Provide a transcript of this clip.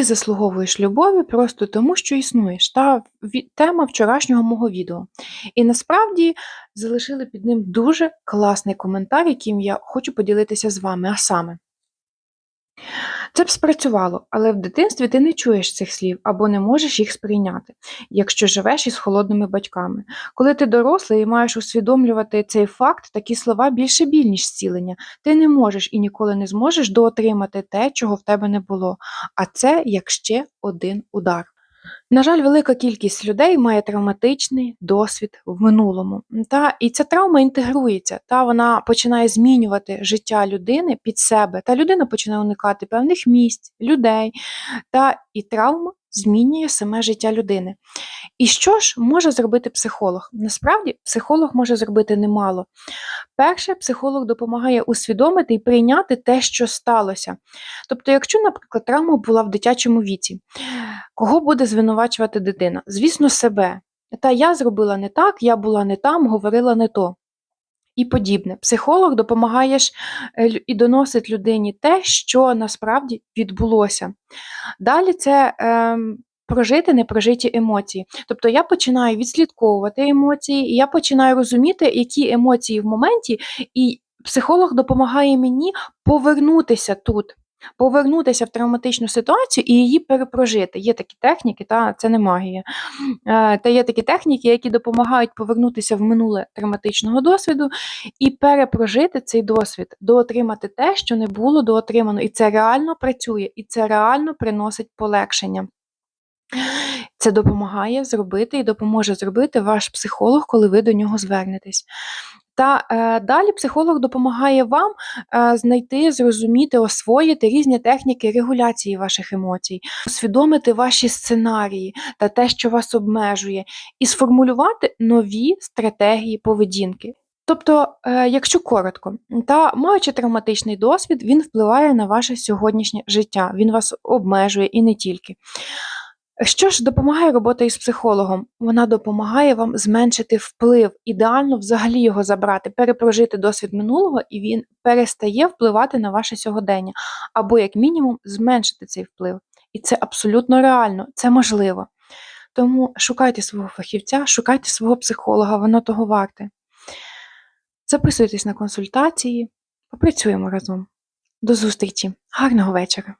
Ти заслуговуєш любові просто тому, що існуєш. Та тема вчорашнього мого відео. І насправді залишили під ним дуже класний коментар, яким я хочу поділитися з вами. А саме, це б спрацювало, але в дитинстві ти не чуєш цих слів або не можеш їх сприйняти, якщо живеш із холодними батьками. Коли ти дорослий і маєш усвідомлювати цей факт, такі слова більше біль, ніж зцілення. Ти не можеш і ніколи не зможеш доотримати те, чого в тебе не було. А це як ще один удар. На жаль, велика кількість людей має травматичний досвід в минулому. Та, і ця травма інтегрується, та вона починає змінювати життя людини під себе, та людина починає уникати певних місць, людей, та і травма змінює саме життя людини. І що ж може зробити психолог? Насправді, психолог може зробити немало. Перше, психолог допомагає усвідомити і прийняти те, що сталося. Тобто, якщо, наприклад, травма була в дитячому віці, кого буде звинувачувати дитина? Звісно, себе. Та я зробила не так, я була не там, говорила не то. І подібне. Психолог допомагає е, і доносить людині те, що насправді відбулося. Далі це ем, прожити непрожиті емоції. Тобто я починаю відслідковувати емоції, і я починаю розуміти, які емоції в моменті, і психолог допомагає мені повернутися тут. Повернутися в травматичну ситуацію і її перепрожити. Є такі техніки, та це не магія. Е, Та є такі техніки, які допомагають повернутися в минуле травматичного досвіду і перепрожити цей досвід, доотримати те, що не було доотримано. І це реально працює, і це реально приносить полегшення. Це допомагає зробити і допоможе зробити ваш психолог, коли ви до нього звернетесь. Та е, далі психолог допомагає вам е, знайти, зрозуміти, освоїти різні техніки регуляції ваших емоцій, усвідомити ваші сценарії та те, що вас обмежує, і сформулювати нові стратегії поведінки. Тобто, е, якщо коротко, та маючи травматичний досвід, він впливає на ваше сьогоднішнє життя, він вас обмежує і не тільки. Що ж допомагає робота із психологом? Вона допомагає вам зменшити вплив, ідеально взагалі його забрати, перепрожити досвід минулого, і він перестає впливати на ваше сьогодення, або, як мінімум, зменшити цей вплив. І це абсолютно реально, це можливо. Тому шукайте свого фахівця, шукайте свого психолога, воно того варте. Записуйтесь на консультації, попрацюємо разом. До зустрічі, гарного вечора!